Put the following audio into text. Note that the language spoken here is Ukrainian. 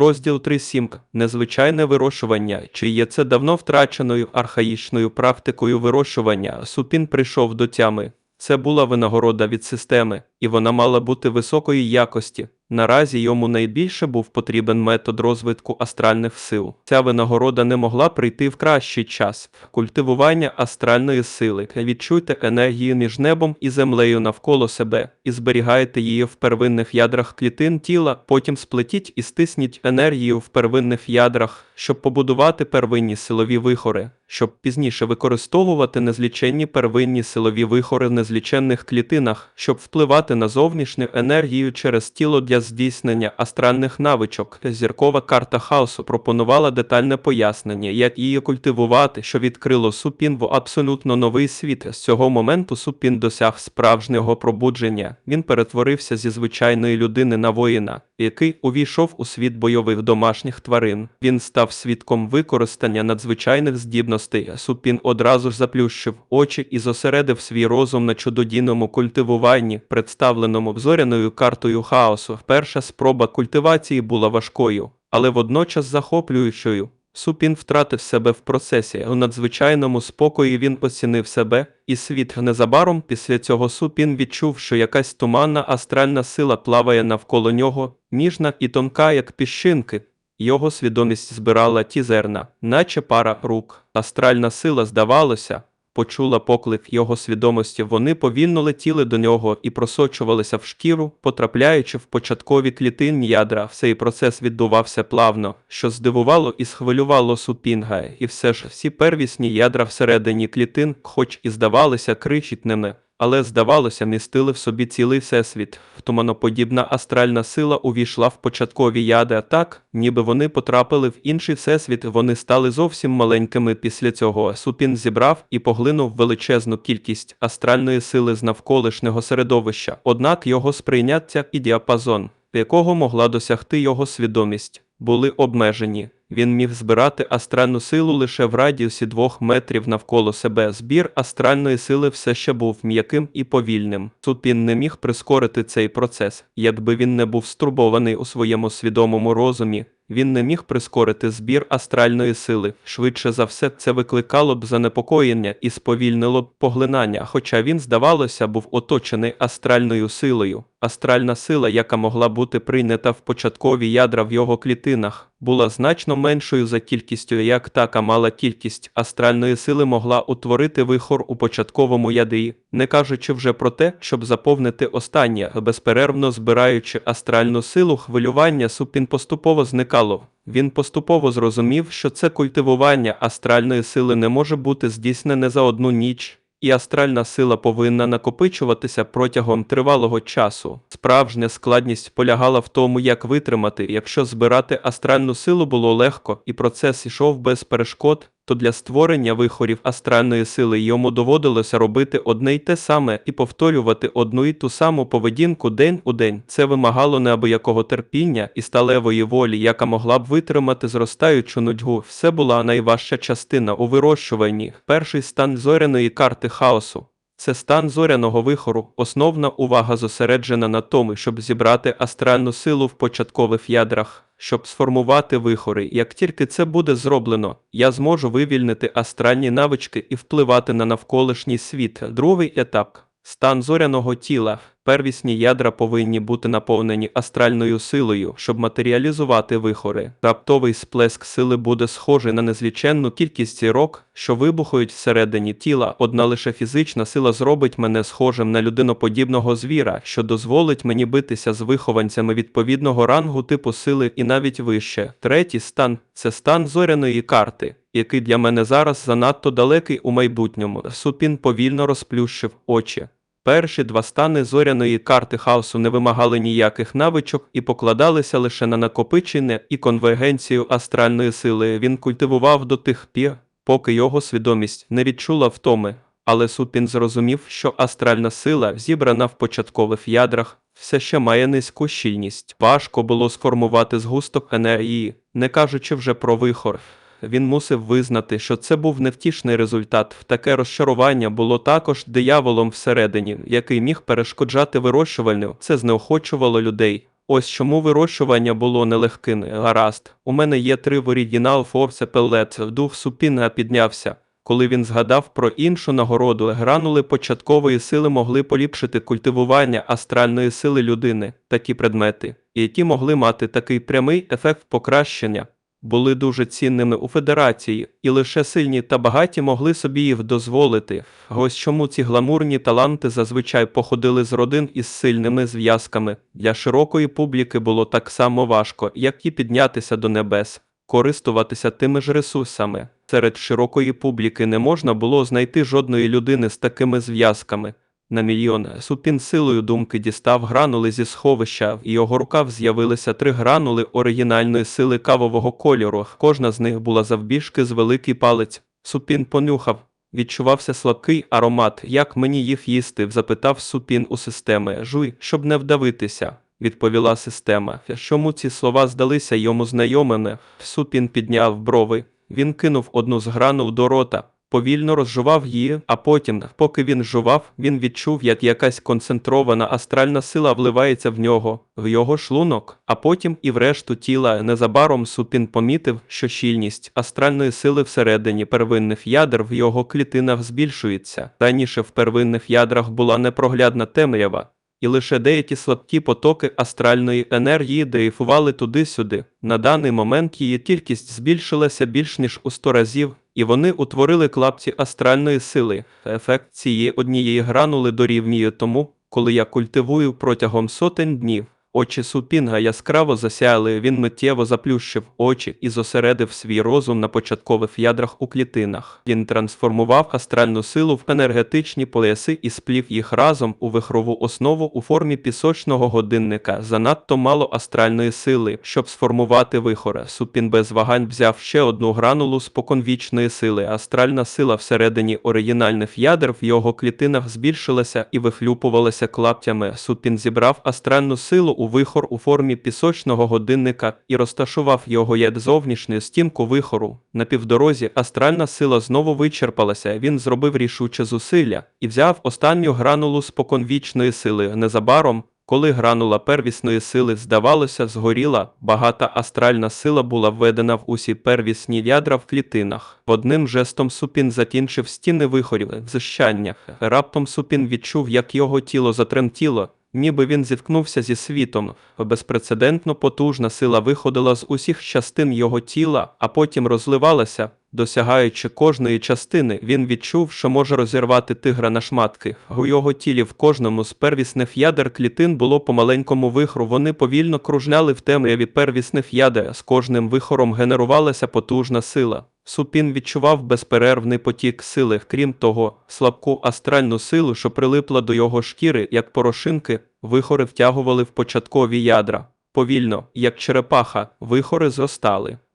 Розділ 3.7. Незвичайне вирощування. Чи є це давно втраченою архаїчною практикою вирощування? Супін прийшов до тями. Це була винагорода від системи, і вона мала бути високої якості. Наразі йому найбільше був потрібен метод розвитку астральних сил. Ця винагорода не могла прийти в кращий час. Культивування астральної сили. Відчуйте енергію між небом і землею навколо себе і зберігайте її в первинних ядрах клітин тіла, потім сплетіть і стисніть енергію в первинних ядрах, щоб побудувати первинні силові вихори, щоб пізніше використовувати незліченні первинні силові вихори в незліченних клітинах, щоб впливати на зовнішню енергію через тіло для здійснення астральних навичок. Зіркова карта хаосу пропонувала детальне пояснення, як її культивувати, що відкрило Супін в абсолютно новий світ. З цього моменту Супін досяг справжнього пробудження. Він перетворився зі звичайної людини на воїна, який увійшов у світ бойових домашніх тварин. Він став свідком використання надзвичайних здібностей. Супін одразу ж заплющив очі і зосередив свій розум на чудодійному культивуванні, представленому зоряною картою хаосу. Перша спроба культивації була важкою, але водночас захоплюючою. Супін втратив себе в процесі. У надзвичайному спокої він оцінив себе і світ. Незабаром після цього Супін відчув, що якась туманна астральна сила плаває навколо нього, ніжна і тонка, як піщинки. Його свідомість збирала ті зерна, наче пара рук. Астральна сила, здавалося, почула поклик його свідомості. Вони повільно летіли до нього і просочувалися в шкіру, потрапляючи в початкові клітинні ядра. Цей процес відбувався плавно, що здивувало і схвилювало Супінга, і все ж всі первісні ядра всередині клітин, хоч і здавалися крихітними, але, здавалося, містили в собі цілий всесвіт. Туманоподібна астральна сила увійшла в початкові ядра так, ніби вони потрапили в інший всесвіт, вони стали зовсім маленькими після цього. Супін зібрав і поглинув величезну кількість астральної сили з навколишнього середовища, однак його сприйняття і діапазон, якого могла досягти його свідомість, були обмежені. Він міг збирати астральну силу лише в радіусі двох метрів навколо себе. Збір астральної сили все ще був м'яким і повільним. Супін не міг прискорити цей процес, якби він не був стурбований у своєму свідомому розумі. Він не міг прискорити збір астральної сили. Швидше за все, це викликало б занепокоєння і сповільнило б поглинання, хоча він, здавалося, був оточений астральною силою. Астральна сила, яка могла бути прийнята в початкові ядра в його клітинах, була значно меншою за кількістю, як така мала кількість астральної сили могла утворити вихор у початковому ядрі, не кажучи вже про те, щоб заповнити останнє, безперервно збираючи астральну силу, хвилювання супін поступово зникало. Він поступово зрозумів, що це культивування астральної сили не може бути здійснене за одну ніч. І астральна сила повинна накопичуватися протягом тривалого часу. Справжня складність полягала в тому, як витримати, якщо збирати астральну силу було легко, і процес ішов без перешкод, то для створення вихорів астральної сили йому доводилося робити одне й те саме і повторювати одну й ту саму поведінку день у день. Це вимагало неабиякого терпіння і сталевої волі, яка могла б витримати зростаючу нудьгу. Все була найважча частина у вирощуванні. Перший стан зоряної карти хаосу. Це стан зоряного вихору, основна увага зосереджена на тому, щоб зібрати астральну силу в початкових ядрах, щоб сформувати вихори. Як тільки це буде зроблено, я зможу вивільнити астральні навички і впливати на навколишній світ. Другий етап стан зоряного тіла. Первісні ядра повинні бути наповнені астральною силою, щоб матеріалізувати вихори. Раптовий сплеск сили буде схожий на незліченну кількість зірок, що вибухають всередині тіла. Одна лише фізична сила зробить мене схожим на людиноподібного звіра, що дозволить мені битися з вихованцями відповідного рангу типу сили і навіть вище. Третій стан це стан зоряної карти. Який для мене зараз занадто далекий у майбутньому. Супін повільно розплющив очі. Перші два стани зоряної карти хаосу не вимагали ніяких навичок і покладалися лише на накопичення і конвергенцію астральної сили. Він культивував до тих пір, поки його свідомість не відчула втоми. Але Супін зрозумів, що астральна сила, зібрана в початкових ядрах, все ще має низьку щільність. Важко було сформувати згусток енергії, не кажучи вже про вихор він мусив визнати, що це був невтішний результат. Таке розчарування було також дияволом всередині, який міг перешкоджати вирощувальню. Це знеохочувало людей. Ось чому вирощування було нелегким. Гаразд, у мене є три в оригінал Форсе Пеллет. Дух Супіна піднявся. Коли він згадав про іншу нагороду, гранули початкової сили могли поліпшити культивування астральної сили людини, такі предмети, які могли мати такий прямий ефект покращення, були дуже цінними у федерації, і лише сильні та багаті могли собі їх дозволити. Ось чому ці гламурні таланти зазвичай походили з родин із сильними зв'язками. Для широкої публіки було так само важко, як і піднятися до небес, користуватися тими ж ресурсами. Серед широкої публіки не можна було знайти жодної людини з такими зв'язками. На мільйон супін силою думки дістав гранули зі сховища, в його рукав з'явилися три гранули оригінальної сили кавового кольору. Кожна з них була завбільшки з великий палець. Супін понюхав. Відчувався слабкий аромат. Як мені їх їсти? запитав супін у системи. Жуй, щоб не вдавитися, відповіла система. Чому ці слова здалися йому знайомими? Супін підняв брови. Він кинув одну з гранул до рота, повільно розжував її, а потім, поки він жував, він відчув, як якась концентрована астральна сила вливається в нього, в його шлунок, а потім і в решту тіла. Незабаром Супін помітив, що щільність астральної сили всередині первинних ядер в його клітинах збільшується. Раніше в первинних ядрах була непроглядна темрява. І лише деякі слабкі потоки астральної енергії дрейфували туди-сюди. На даний момент її кількість збільшилася більш ніж у 100 разів, і вони утворили клапці астральної сили. Ефект цієї однієї гранули дорівнює тому, коли я культивую протягом сотень днів. Очі Супінга яскраво засяяли, він миттєво заплющив очі і зосередив свій розум на початкових ядрах у клітинах. Він трансформував астральну силу в енергетичні пояси і сплів їх разом у вихрову основу у формі пісочного годинника. Занадто мало астральної сили, щоб сформувати вихора. Супін без вагань взяв ще одну гранулу споконвічної сили. Астральна сила всередині оригінальних ядер в його клітинах збільшилася і вихлюпувалася клаптями. Супін зібрав астральну силу у вихор у формі пісочного годинника і розташував його як зовнішню стінку вихору. На півдорозі астральна сила знову вичерпалася. Він зробив рішуче зусилля і взяв останню гранулу споконвічної сили. Незабаром, коли гранула первісної сили, здавалося, згоріла, багата астральна сила була введена в усі первісні ядра в клітинах. Одним жестом супін затінчив стіни вихорів зищання. Раптом супін відчув, як його тіло затремтіло. Ніби він зіткнувся зі світом, безпрецедентно потужна сила виходила з усіх частин його тіла, а потім розливалася. Досягаючи кожної частини, він відчув, що може розірвати тигра на шматки. У його тілі в кожному з первісних ядер клітин було по маленькому вихру. Вони повільно кружляли в темряві первісних ядер. З кожним вихором генерувалася потужна сила. Супін відчував безперервний потік сили, крім того, слабку астральну силу, що прилипла до його шкіри, як порошинки, вихори втягували в початкові ядра. Повільно, як черепаха, вихори зростали.